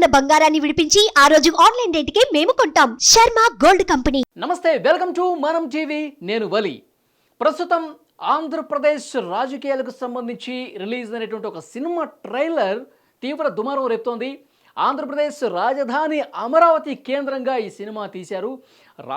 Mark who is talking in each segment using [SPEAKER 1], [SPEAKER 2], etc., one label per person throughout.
[SPEAKER 1] ఉన్న బంగారాన్ని విడిపించి ఆ రోజు ఆన్లైన్ రేటుకే మేము కొంటాం. Sharma gold company.
[SPEAKER 2] నమస్తే వెల్కమ్ టు మనం టీవీ. నేను వలి. ప్రస్తుతం ఆంధ్రప్రదేశ్ రాజకీయాలకు సంబంధించి రిలీజ్ అయినటువంటి ఒక సినిమా ట్రైలర్ తీవ్ర దుమారం రేపుతోంది. ఆంధ్రప్రదేశ్ రాజధాని అమరావతి కేంద్రంగా ఈ సినిమా తీశారు.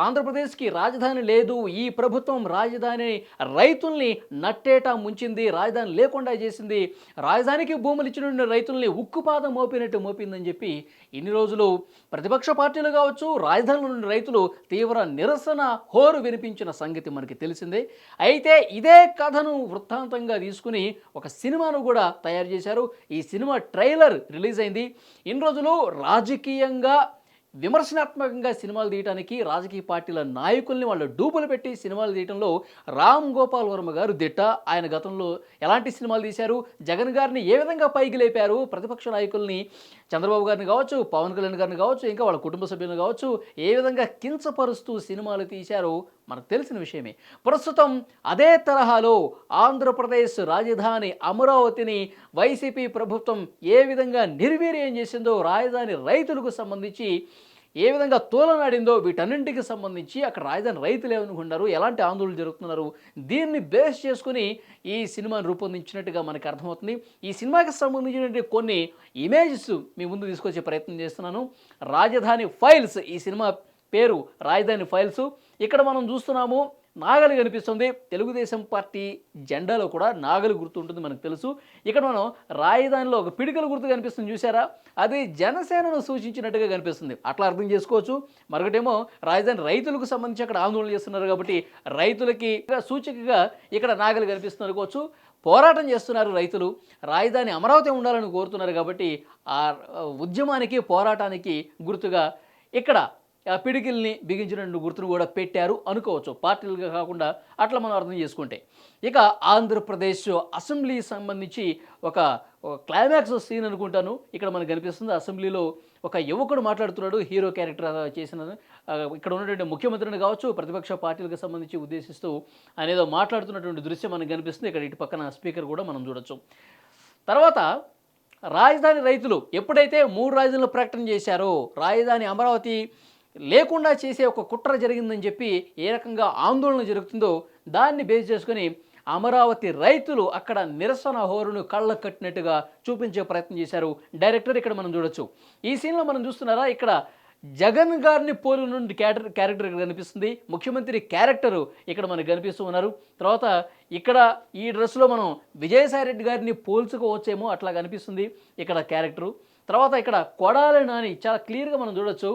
[SPEAKER 2] ఆంధ్రప్రదేశ్కి రాజధాని లేదు. ఈ ప్రభుత్వం రాజధాని రైతుల్ని నట్టేటా ముంచింది రాజధాని లేకుండా చేసింది. రాజధానికి భూములు ఇచ్చిన రైతుల్ని ఉక్కుపాదం మోపినట్టు మోపిందని చెప్పి ఇన్ని రోజులు ప్రతిపక్ష పార్టీలు కావచ్చు రాజధానిలో నుండి రైతులు తీవ్ర నిరసన హోరు వినిపించిన సంగతి మనకి తెలిసిందే. అయితే ఇదే కథను వృత్తాంతంగా తీసుకుని ఒక సినిమాను కూడా తయారు చేశారు. ఈ సినిమా ట్రైలర్ రిలీజ్ అయింది. ఇన్ని రోజులు రాజకీయంగా విమర్శనాత్మకంగా సినిమాలు తీయడానికి రాజకీయ పార్టీల నాయకుల్ని వాళ్ళు డూపులు పెట్టి సినిమాలు తీయడంలో రామ్ గోపాల్ వర్మ గారు దిట్ట. ఆయన గతంలో ఎలాంటి సినిమాలు తీశారు? జగన్ గారిని ఏ విధంగా పైకి లేపారు? ప్రతిపక్ష నాయకుల్ని చంద్రబాబు గారిని కావచ్చు పవన్ కళ్యాణ్ గారిని కావచ్చు ఇంకా వాళ్ళ కుటుంబ సభ్యులను కావచ్చు ఏ విధంగా కించపరుస్తూ సినిమాలు తీశారో మనకు తెలిసిన విషయమే. ప్రస్తుతం అదే తరహాలో ఆంధ్రప్రదేశ్ రాజధాని అమరావతిని వైసీపీ ప్రభుత్వం ఏ విధంగా నిర్వీర్యం చేసిందో రాజధాని రైతులకు సంబంధించి ఏ విధంగా తోలనాడిందో వీటన్నింటికి సంబంధించి అక్కడ రాజధాని రైతులు ఏమనుకున్నారు ఎలాంటి ఆందోళనలు జరుగుతున్నారు? దీన్ని బేస్ చేసుకుని ఈ సినిమాను రూపొందించినట్టుగా మనకు అర్థమవుతుంది. ఈ సినిమాకి సంబంధించినటువంటి కొన్ని ఇమేజెస్ మీ ముందు తీసుకొచ్చే ప్రయత్నం చేస్తున్నాను. రాజధాని ఫైల్స్ ఈ సినిమా పేరు రాజధాని ఫైల్స్ ఇక్కడ మనం చూస్తున్నాము నాగలి కనిపిస్తుంది. తెలుగుదేశం పార్టీ జెండాలో కూడా నాగలి గుర్తు ఉంటుంది మనకు తెలుసు. ఇక్కడ మనం రాజధానిలో ఒక పిడికల గుర్తు కనిపిస్తుంది చూసారా అది జనసేనను సూచించినట్టుగా కనిపిస్తుంది. అట్లా అర్థం చేసుకోవచ్చు. మరొకటేమో రాజధాని రైతులకు సంబంధించి అక్కడ ఆందోళన చేస్తున్నారు కాబట్టి రైతులకి సూచికగా ఇక్కడ నాగలి కనిపిస్తుంది అనుకోవచ్చు. పోరాటం చేస్తున్నారు రైతులు. రాజధాని అమరావతి ఉండాలని కోరుతున్నారు కాబట్టి ఆ ఉద్యమానికి పోరాటానికి గుర్తుగా ఇక్కడ పిడికిల్ని బిగించిన గుర్తును కూడా పెట్టారు. అనుకోవచ్చు. పార్టీలుగా కాకుండా అట్లా మనం అర్థం చేసుకుంటే. ఇక ఆంధ్రప్రదేశ్ అసెంబ్లీ సంబంధించి ఒక క్లైమాక్స్ సీన్ అనుకుంటాను. ఇక్కడ మనకు కనిపిస్తుంది అసెంబ్లీలో ఒక యువకుడు మాట్లాడుతున్నాడు. హీరో క్యారెక్టర్ చేసిన ఇక్కడ ఉన్నటువంటి ముఖ్యమంత్రిని కావచ్చు ప్రతిపక్ష పార్టీలకు సంబంధించి ఉద్దేశిస్తూ ఆయన ఏదో మాట్లాడుతున్నటువంటి దృశ్యం మనకు కనిపిస్తుంది. ఇక్కడ ఇటు పక్కన స్పీకర్ కూడా మనం చూడొచ్చు. తర్వాత రాజధాని రైతులు ఎప్పుడైతే మూడు రాజధానులు ప్రకటన చేశారో రాజధాని అమరావతి లేకుండా చేసే ఒక కుట్ర జరిగిందని చెప్పి ఏ రకంగా ఆందోళన జరుగుతుందో దాన్ని బేస్ చేసుకొని అమరావతి రైతులు అక్కడ నిరసన హోరును కళ్ళ కట్టినట్టుగా చూపించే ప్రయత్నం చేశారు. డైరెక్టర్ ఇక్కడ మనం చూడొచ్చు. ఈ సీన్లో మనం చూస్తున్నారా ఇక్కడ జగన్ గారిని పోలి నుండి క్యారెక్టర్ క్యారెక్టర్ ఇక్కడ కనిపిస్తుంది. ముఖ్యమంత్రి క్యారెక్టరు ఇక్కడ మనకు కనిపిస్తూ ఉన్నారు. తర్వాత ఇక్కడ ఈ డ్రెస్లో మనం విజయసాయి రెడ్డి గారిని పోల్చుకోవచ్చేమో అట్లా కనిపిస్తుంది ఇక్కడ క్యారెక్టరు. తర్వాత ఇక్కడ కొడాలి నాని చాలా క్లియర్గా మనం చూడొచ్చు.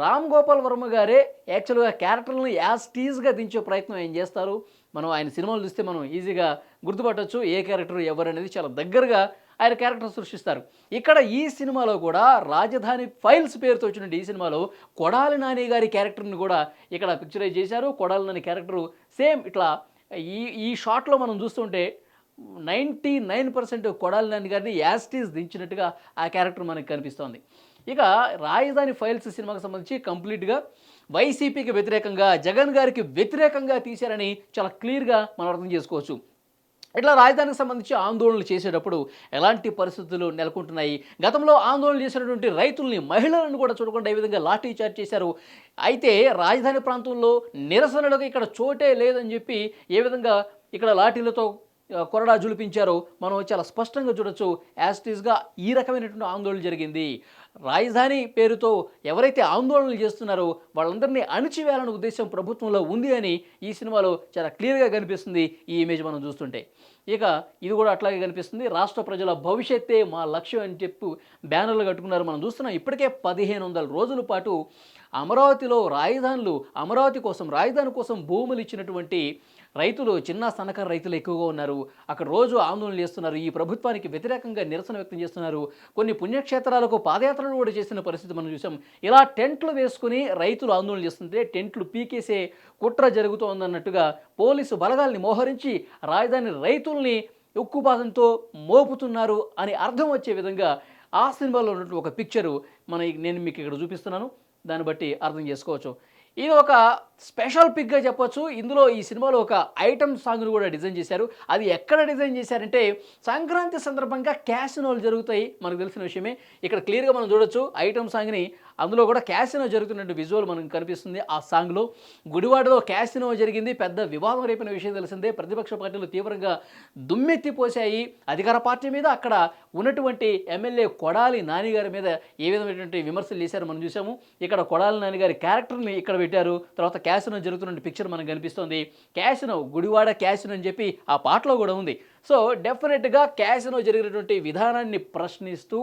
[SPEAKER 2] రామ్ గోపాల్ వర్మ గారే యాక్చువల్గా క్యారెక్టర్లను యాజ్ టీజ్గా దించే ప్రయత్నం ఆయన చేస్తారు? మనం ఆయన సినిమాలు చూస్తే మనం ఈజీగా గుర్తుపట్టవచ్చు ఏ క్యారెక్టర్ ఎవరనేది చాలా దగ్గరగా ఆయన క్యారెక్టర్ సృష్టిస్తారు. ఇక్కడ ఈ సినిమాలో కూడా రాజధాని ఫైల్స్ పేరుతో వచ్చిన ఈ సినిమాలో కొడాలి నాని గారి క్యారెక్టర్ని కూడా ఇక్కడ పిక్చరైజ్ చేశారు. కొడాలి నాని క్యారెక్టరు సేమ్ ఇట్లా ఈ ఈ షాట్లో మనం చూస్తుంటే ninety nine percent Kodali Nani గారిని యాస్టీస్ దించినట్టుగా ఆ క్యారెక్టర్ మనకు కనిపిస్తోంది. ఇక రాజధాని ఫైల్స్ సినిమాకి సంబంధించి కంప్లీట్గా వైసీపీకి వ్యతిరేకంగా జగన్ గారికి వ్యతిరేకంగా తీశారని చాలా క్లియర్గా మనం అర్థం చేసుకోవచ్చు. ఇట్లా రాజధానికి సంబంధించి ఆందోళనలు చేసేటప్పుడు ఎలాంటి పరిస్థితులు నెలకొంటున్నాయి? గతంలో ఆందోళన చేసినటువంటి రైతుల్ని మహిళలను కూడా చూడకుండా ఏ విధంగా లాఠీ చార్జ్ చేశారు? అయితే రాజధాని ప్రాంతంలో నిరసనలకు ఇక్కడ చోటే లేదని చెప్పి ఏ విధంగా ఇక్కడ లాఠీలతో కొరడా జులిపించారో. మనం చాలా స్పష్టంగా చూడొచ్చు యాస్టీస్గా ఈ రకమైనటువంటి ఆందోళన జరిగింది. రాజధాని పేరుతో ఎవరైతే ఆందోళనలు చేస్తున్నారో వాళ్ళందరినీ అణిచివేయాలనే ఉద్దేశం ప్రభుత్వంలో ఉంది అని ఈ సినిమాలో చాలా క్లియర్గా కనిపిస్తుంది ఈ ఇమేజ్ మనం చూస్తుంటే. ఇక ఇది కూడా అట్లాగే కనిపిస్తుంది. రాష్ట్ర ప్రజల భవిష్యత్తే మా లక్ష్యం అని చెప్పు బ్యానర్లు కట్టుకున్నారు మనం చూస్తున్నాం. ఇప్పటికే పదిహేను వందల రోజుల పాటు అమరావతిలో రాజధానులు అమరావతి కోసం రాజధాని కోసం భూములు ఇచ్చినటువంటి రైతులు చిన్న సన్నకారు రైతులు ఎక్కువగా ఉన్నారు. అక్కడ రోజు ఆందోళనలు చేస్తున్నారు. ఈ ప్రభుత్వానికి వ్యతిరేకంగా నిరసన వ్యక్తం చేస్తున్నారు. కొన్ని పుణ్యక్షేత్రాలకు పాదయాత్రలు కూడా చేసిన పరిస్థితి మనం చూసాం. ఇలా టెంట్లు వేసుకుని రైతులు ఆందోళన చేస్తుంటే టెంట్లు పీకేసే కుట్ర జరుగుతోందన్నట్టుగా పోలీసు బలగాల్ని మోహరించి రాజధాని రైతుల్ని ఉక్కుపాదంతో మోపుతున్నారు అని అర్థం వచ్చే విధంగా ఆ సినిమాలో ఉన్నటువంటి ఒక పిక్చరు మన నేను మీకు ఇక్కడ చూపిస్తున్నాను. దాన్ని బట్టి అర్థం చేసుకోవచ్చు. ఇది ఒక స్పెషల్ పిక్గా చెప్పొచ్చు. ఇందులో ఈ సినిమాలో ఒక ఐటమ్ సాంగ్ను కూడా డిజైన్ చేశారు. అది ఎక్కడ డిజైన్ చేశారంటే సంక్రాంతి సందర్భంగా క్యాసినోలు జరుగుతాయి. మనకు తెలిసిన విషయమే. ఇక్కడ క్లియర్గా మనం చూడొచ్చు ఐటమ్ సాంగ్ని అందులో కూడా క్యాసినో జరుగుతున్నట్టు విజువల్ మనకు కనిపిస్తుంది ఆ సాంగ్లో. గుడివాడలో క్యాసినో జరిగింది. పెద్ద వివాదం రేపిన విషయం తెలిసిందే. ప్రతిపక్ష పార్టీలు తీవ్రంగా దుమ్మెత్తిపోసాయి అధికార పార్టీ మీద అక్కడ ఉన్నటువంటి ఎమ్మెల్యే కొడాలి నానిగారి మీద ఏ విధమైనటువంటి విమర్శలు చేశారో మనం చూసాము ఇక్కడ కొడాలి నానిగారి క్యారెక్టర్ని ఇక్కడ పెట్టారు. తర్వాత క్యాసినో జరుగుతున్న పిక్చర్ మనకు కనిపిస్తుంది. క్యాసినో గుడివాడ క్యాసినో అని చెప్పి ఆ పాటలో కూడా ఉంది. సో డెఫినెట్గా క్యాసినో జరిగినటువంటి విధానాన్ని ప్రశ్నిస్తూ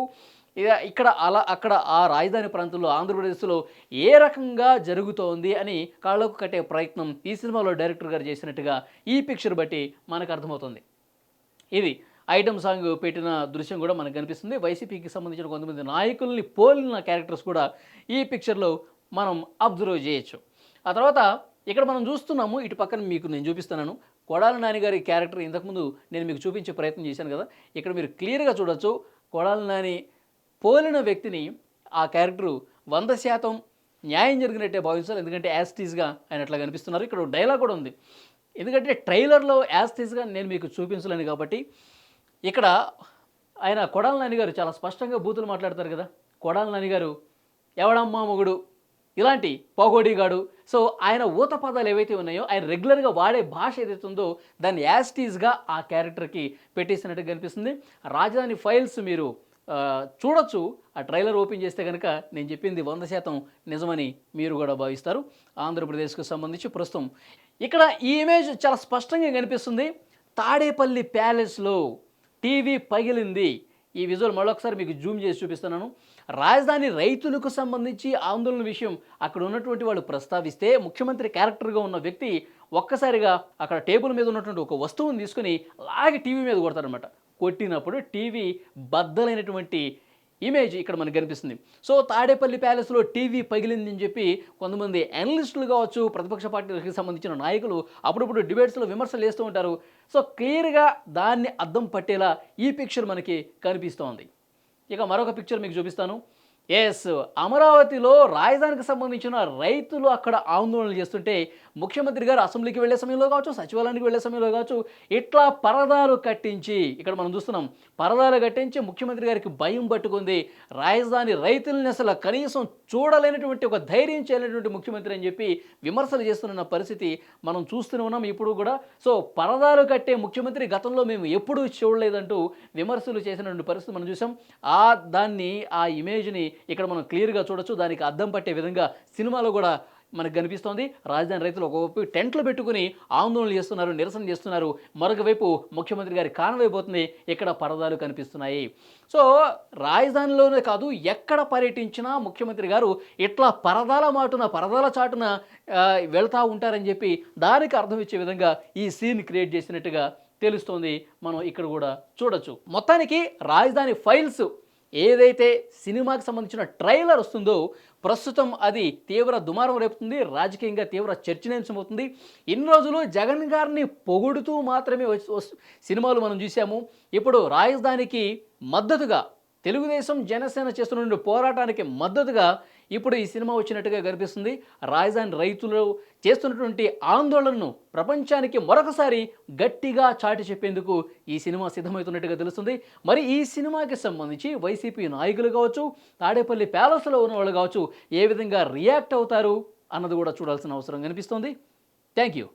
[SPEAKER 2] ఇక్కడ అలా అక్కడ ఆ రాజధాని ప్రాంతంలో ఆంధ్రప్రదేశ్లో ఏ రకంగా జరుగుతోంది అని కాళ్ళకు కట్టే ప్రయత్నం ఈ సినిమాలో డైరెక్టర్ గారు చేసినట్టుగా ఈ పిక్చర్ బట్టి మనకు అర్థమవుతుంది. ఇది ఐటమ్ సాంగ్ పెట్టిన దృశ్యం కూడా మనకు కనిపిస్తుంది. వైసీపీకి సంబంధించిన కొంతమంది నాయకుల్ని పోలిన క్యారెక్టర్స్ కూడా ఈ పిక్చర్లో మనం అబ్జర్వ్ చేయొచ్చు. ఆ తర్వాత ఇక్కడ మనం చూస్తున్నాము ఇటు పక్కన మీకు నేను చూపిస్తున్నాను. కొడాల నాని క్యారెక్టర్ ఇంతకుముందు నేను మీకు చూపించే ప్రయత్నం చేశాను కదా. ఇక్కడ మీరు క్లియర్గా చూడొచ్చు కొడాల నాని పోలిన వ్యక్తిని ఆ క్యారెక్టరు వంద శాతం న్యాయం జరిగినట్టే భావించాలి. ఎందుకంటే యాస్టీస్గా ఆయన అట్లా కనిపిస్తున్నారు ఇక్కడ డైలాగ్ కూడా ఉంది. ఎందుకంటే ట్రైలర్లో యాస్టీస్గా నేను మీకు చూపించలేను కాబట్టి ఇక్కడ ఆయన కొడాల నాని గారు చాలా స్పష్టంగా బూతులు మాట్లాడతారు కదా. కొడాల నాని గారు ఎవడమ్మా మొగుడు? ఇలాంటి పోగోడిగాడు సో ఆయన ఊత పదాలు ఏవైతే ఉన్నాయో ఆయన రెగ్యులర్గా వాడే భాష ఏదైతే ఉందో దాన్ని యాస్టీస్గా ఆ క్యారెక్టర్కి పెట్టేసినట్టు కనిపిస్తుంది. రాజధాని ఫైల్స్ మీరు చూడొచ్చు. ఆ ట్రైలర్ ఓపెన్ చేస్తే కనుక నేను చెప్పింది వంద శాతం నిజమని మీరు కూడా భావిస్తారు. ఆంధ్రప్రదేశ్కు సంబంధించి ప్రస్తుతం ఇక్కడ ఈ ఇమేజ్ చాలా స్పష్టంగా కనిపిస్తుంది. తాడేపల్లి ప్యాలెస్లో టీవీ పగిలింది. ఈ విజువల్ మరొకసారి మీకు జూమ్ చేసి చూపిస్తున్నాను. రాజధాని రైతులకు సంబంధించి ఆందోళన విషయం అక్కడ ఉన్నటువంటి వాళ్ళు ప్రస్తావిస్తే ముఖ్యమంత్రి క్యారెక్టర్గా ఉన్న వ్యక్తి ఒక్కసారిగా అక్కడ టేబుల్ మీద ఉన్నటువంటి ఒక వస్తువును తీసుకుని అలాగే టీవీ మీద కొడతారనమాట కొట్టినప్పుడు టీవీ బద్దలైనటువంటి ఇమేజ్ ఇక్కడ మనకు కనిపిస్తుంది. సో తాడేపల్లి ప్యాలెస్లో టీవీ పగిలిందని చెప్పి కొంతమంది అనలిస్టులు కావచ్చు ప్రతిపక్ష పార్టీలకు సంబంధించిన నాయకులు అప్పుడప్పుడు డిబేట్స్లో విమర్శలు వేస్తూ ఉంటారు. సో క్లియర్గా దాన్ని అద్దం పట్టేలా ఈ పిక్చర్ మనకి కనిపిస్తోంది. ఇక మరొక పిక్చర్ మీకు చూపిస్తాను. ఎస్ అమరావతిలో రాజధానికి సంబంధించిన రైతులు అక్కడ ఆందోళనలు చేస్తుంటే ముఖ్యమంత్రి గారు అసెంబ్లీకి వెళ్ళే సమయంలో కావచ్చు సచివాలయానికి వెళ్ళే సమయంలో కావచ్చు ఇట్లా పరదాలు కట్టించి ఇక్కడ మనం చూస్తున్నాం పరదాలు కట్టించి ముఖ్యమంత్రి గారికి భయం పట్టుకుంది. రాజధాని రైతులని అసలు కనీసం చూడలేనటువంటి ఒక ధైర్యం చేయలేనటువంటి ముఖ్యమంత్రి అని చెప్పి విమర్శలు చేస్తున్న పరిస్థితి మనం చూస్తూనే ఉన్నాం ఇప్పుడు కూడా. సో పరదాలు కట్టే ముఖ్యమంత్రి గతంలో మేము ఎప్పుడూ చూడలేదంటూ విమర్శలు చేసినటువంటి పరిస్థితి మనం చూసాం. ఆ దాన్ని ఆ ఇమేజ్ని ఇక్కడ మనం క్లియర్గా చూడొచ్చు. దానికి అద్దం పట్టే విధంగా సినిమాలో కూడా మనకు కనిపిస్తోంది. రాజధాని రైతులు ఒకవైపు టెంట్లు పెట్టుకుని ఆందోళనలు చేస్తున్నారు నిరసన చేస్తున్నారు. మరొక వైపు ముఖ్యమంత్రి గారి కానవైపోతుంది ఇక్కడ పరదాలు కనిపిస్తున్నాయి. సో రాజధానిలోనే కాదు ఎక్కడ పర్యటించినా ముఖ్యమంత్రి గారు ఇట్లా పరదాల మాటున పరదాల చాటున వెళ్తూ ఉంటారని చెప్పి దానికి అర్థం ఇచ్చే విధంగా ఈ సీన్ క్రియేట్ చేసినట్టుగా తెలుస్తోంది. మనం ఇక్కడ కూడా చూడొచ్చు. మొత్తానికి రాజధాని ఫైల్స్ ఏదైతే సినిమాకి సంబంధించిన ట్రైలర్ వస్తుందో ప్రస్తుతం అది తీవ్ర దుమారం రేపుతుంది రాజకీయంగా తీవ్ర చర్చనీయాంశమవుతుంది ఇన్ని రోజులు జగన్ గారిని పొగుడుతూ మాత్రమే సినిమాలు మనం చూసాము ఇప్పుడు రాజధానికి మద్దతుగా తెలుగుదేశం జనసేన చేస్తున్న పోరాటానికి మద్దతుగా ఇప్పుడు ఈ సినిమా వచ్చినట్టుగా కనిపిస్తుంది. రాజధాని రైతులు చేస్తున్నటువంటి ఆందోళనను ప్రపంచానికి మరొకసారి గట్టిగా చాటి చెప్పేందుకు ఈ సినిమా సిద్ధమవుతున్నట్టుగా తెలుస్తుంది. మరి ఈ సినిమాకి సంబంధించి వైసీపీ నాయకులు కావచ్చు తాడేపల్లి ప్యాలెస్లో ఉన్న వాళ్ళు కావచ్చు ఏ విధంగా రియాక్ట్ అవుతారు అన్నది కూడా చూడాల్సిన అవసరం కనిపిస్తుంది. Thank you.